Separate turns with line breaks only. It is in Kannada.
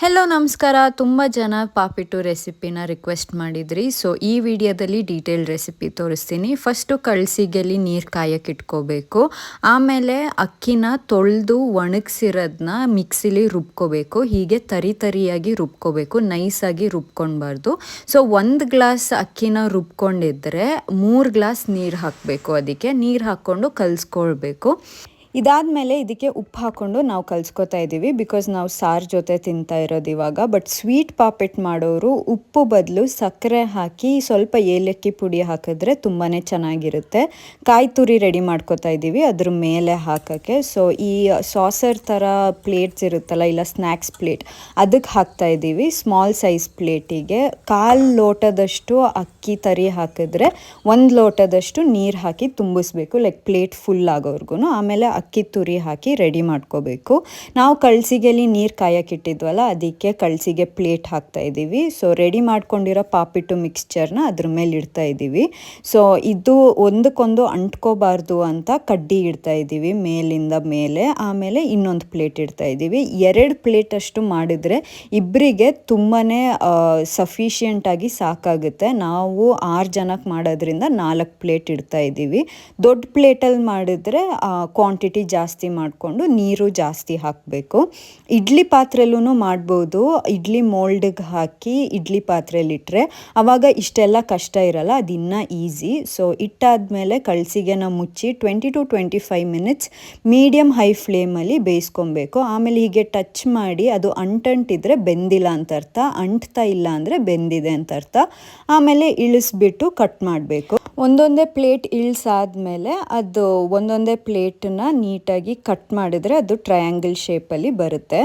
ಹೆಲೋ ನಮಸ್ಕಾರ. ತುಂಬ ಜನ ಪಾಪಿಟು ರೆಸಿಪಿನ ರಿಕ್ವೆಸ್ಟ್ ಮಾಡಿದ್ರಿ. ಸೊ ಈ ವಿಡಿಯೋದಲ್ಲಿ ಡೀಟೇಲ್ ರೆಸಿಪಿ ತೋರಿಸ್ತೀನಿ. ಫಸ್ಟು ಕಳ್ಸಿಗೆಲಿ ನೀರು ಕಾಯಕ್ಕೆ ಇಟ್ಕೋಬೇಕು. ಆಮೇಲೆ ಅಕ್ಕಿನ ತೊಳೆದು ಒಣಗಿಸಿರೋದನ್ನ ಮಿಕ್ಸಿಲಿ ರುಬ್ಕೋಬೇಕು. ಹೀಗೆ ತರಿ ತರಿಯಾಗಿ ರುಬ್ಕೋಬೇಕು. ನೈಸಾಗಿ ರುಬ್ಕೊಳ್ಬಾರ್ದು ಸೊ ಒಂದು ಗ್ಲಾಸ್ ಅಕ್ಕಿನ ರುಬ್ಕೊಂಡಿದ್ರೆ ಮೂರು ಗ್ಲಾಸ್ ನೀರು ಹಾಕಬೇಕು. ಅದಕ್ಕೆ ನೀರು ಹಾಕ್ಕೊಂಡು ಕಲಿಸ್ಕೊಳ್ಬೇಕು. ಇದಾದಮೇಲೆ ಇದಕ್ಕೆ ಉಪ್ಪು ಹಾಕ್ಕೊಂಡು ನಾವು ಕಲ್ಸ್ಕೊತಾ ಇದ್ದೀವಿ. ಬಿಕಾಸ್ ನಾವು ಸಾರು ಜೊತೆ ತಿಂತಾ ಇರೋದು ಇವಾಗ. ಬಟ್ ಸ್ವೀಟ್ ಪಾಪೆಟ್ ಮಾಡೋರು ಉಪ್ಪು ಬದಲು ಸಕ್ಕರೆ ಹಾಕಿ ಸ್ವಲ್ಪ ಏಲಕ್ಕಿ ಪುಡಿ ಹಾಕಿದ್ರೆ ತುಂಬಾ ಚೆನ್ನಾಗಿರುತ್ತೆ. ಕಾಯಿ ತುರಿ ರೆಡಿ ಮಾಡ್ಕೊತಾ ಇದ್ದೀವಿ. ಅದ್ರ ಮೇಲೆ ಹಾಕೋಕ್ಕೆ. ಸೊ ಈ ಸಾಸರ್ ಥರ ಪ್ಲೇಟ್ಸ್ ಇರುತ್ತಲ್ಲ, ಇಲ್ಲ ಸ್ನ್ಯಾಕ್ಸ್ ಪ್ಲೇಟ್ ಅದಕ್ಕೆ ಹಾಕ್ತಾ ಇದ್ದೀವಿ. ಸ್ಮಾಲ್ ಸೈಜ್ ಪ್ಲೇಟಿಗೆ ಕಾಲು ಲೋಟದಷ್ಟು ಅಕ್ಕಿ ತರಿ ಹಾಕಿದ್ರೆ ಒಂದು ಲೋಟದಷ್ಟು ನೀರು ಹಾಕಿ ತುಂಬಿಸ್ಬೇಕು. ಲೈಕ್ ಪ್ಲೇಟ್ ಫುಲ್ ಆಗೋವರೆಗೂ ಆಮೇಲೆ ಅಕ್ಕಿ ತುರಿ ಹಾಕಿ ರೆಡಿ ಮಾಡ್ಕೋಬೇಕು. ನಾವು ಕಳ್ಸಿಗೆಲಿ ನೀರು ಕಾಯಕ್ಕಿಟ್ಟಿದ್ವಲ್ಲ ಅದಕ್ಕೆ ಕಳ್ಸಿಗೆ ಪ್ಲೇಟ್ ಹಾಕ್ತಾ ಇದ್ದೀವಿ. ಸೊ ರೆಡಿ ಮಾಡ್ಕೊಂಡಿರೋ ಪಾಪಿಟ್ಟು ಮಿಕ್ಸ್ಚರ್ನ ಅದ್ರ ಮೇಲೆ ಇಡ್ತಾ ಇದ್ದೀವಿ. ಸೊ ಇದು ಒಂದಕ್ಕೊಂದು ಅಂಟ್ಕೋಬಾರ್ದು ಅಂತ ಕಡ್ಡಿ ಇಡ್ತಾ ಇದ್ದೀವಿ, ಮೇಲಿಂದ ಮೇಲೆ. ಆಮೇಲೆ ಇನ್ನೊಂದು ಪ್ಲೇಟ್ ಇಡ್ತಾ ಇದ್ದೀವಿ. ಎರಡು ಪ್ಲೇಟ್ ಅಷ್ಟು ಮಾಡಿದರೆ ಇಬ್ಬರಿಗೆ ತುಂಬಾ ಸಫಿಷಿಯೆಂಟಾಗಿ ಸಾಕಾಗುತ್ತೆ. ನಾವು ಆರು ಜನಕ್ಕೆ ಮಾಡೋದ್ರಿಂದ ನಾಲ್ಕು ಪ್ಲೇಟ್ ಇಡ್ತಾ ಇದ್ದೀವಿ. ದೊಡ್ಡ ಪ್ಲೇಟಲ್ಲಿ ಮಾಡಿದರೆ ಕ್ವಾಂಟಿಟಿ ಜಾಸ್ತಿ ಮಾಡಿಕೊಂಡು ನೀರು ಜಾಸ್ತಿ ಹಾಕಬೇಕು. ಇಡ್ಲಿ ಪಾತ್ರೆಲೂ ಮಾಡ್ಬೋದು. ಇಡ್ಲಿ ಮೋಲ್ಡಿಗೆ ಹಾಕಿ ಇಡ್ಲಿ ಪಾತ್ರೆಯಲ್ಲಿಟ್ಟರೆ ಆವಾಗ ಇಷ್ಟೆಲ್ಲ ಕಷ್ಟ ಇರಲ್ಲ ಅದು ಇನ್ನೂ ಈಸಿ ಸೊ ಇಟ್ಟಾದಮೇಲೆ ಕಳಸಿಗೆನ ಮುಚ್ಚಿ twenty to twenty five minutes medium high ಫ್ಲೇಮಲ್ಲಿ ಬೇಯಿಸ್ಕೊಬೇಕು. ಆಮೇಲೆ ಹೀಗೆ ಟಚ್ ಮಾಡಿ ಅದು ಅಂಟಂಟಿದ್ರೆ ಬೆಂದಿಲ್ಲ ಅಂತ ಅರ್ಥ. ಅಂಟ್ತಾ ಇಲ್ಲ ಅಂದರೆ ಬೆಂದಿದೆ ಅಂತ ಅರ್ಥ. ಆಮೇಲೆ ಇಳಿಸ್ಬಿಟ್ಟು ಕಟ್ ಮಾಡಬೇಕು. ಒಂದೊಂದೇ ಪ್ಲೇಟ್ ಇಳಿಸಾದ್ಮೇಲೆ ಅದು ಒಂದೊಂದೇ ಪ್ಲೇಟನ್ನ ನೀಟಾಗಿ ಕಟ್ ಮಾಡಿದ್ರೆ ಅದು ಟ್ರಯಾಂಗಲ್ ಶೇಪಲ್ಲಿ ಬರುತ್ತೆ.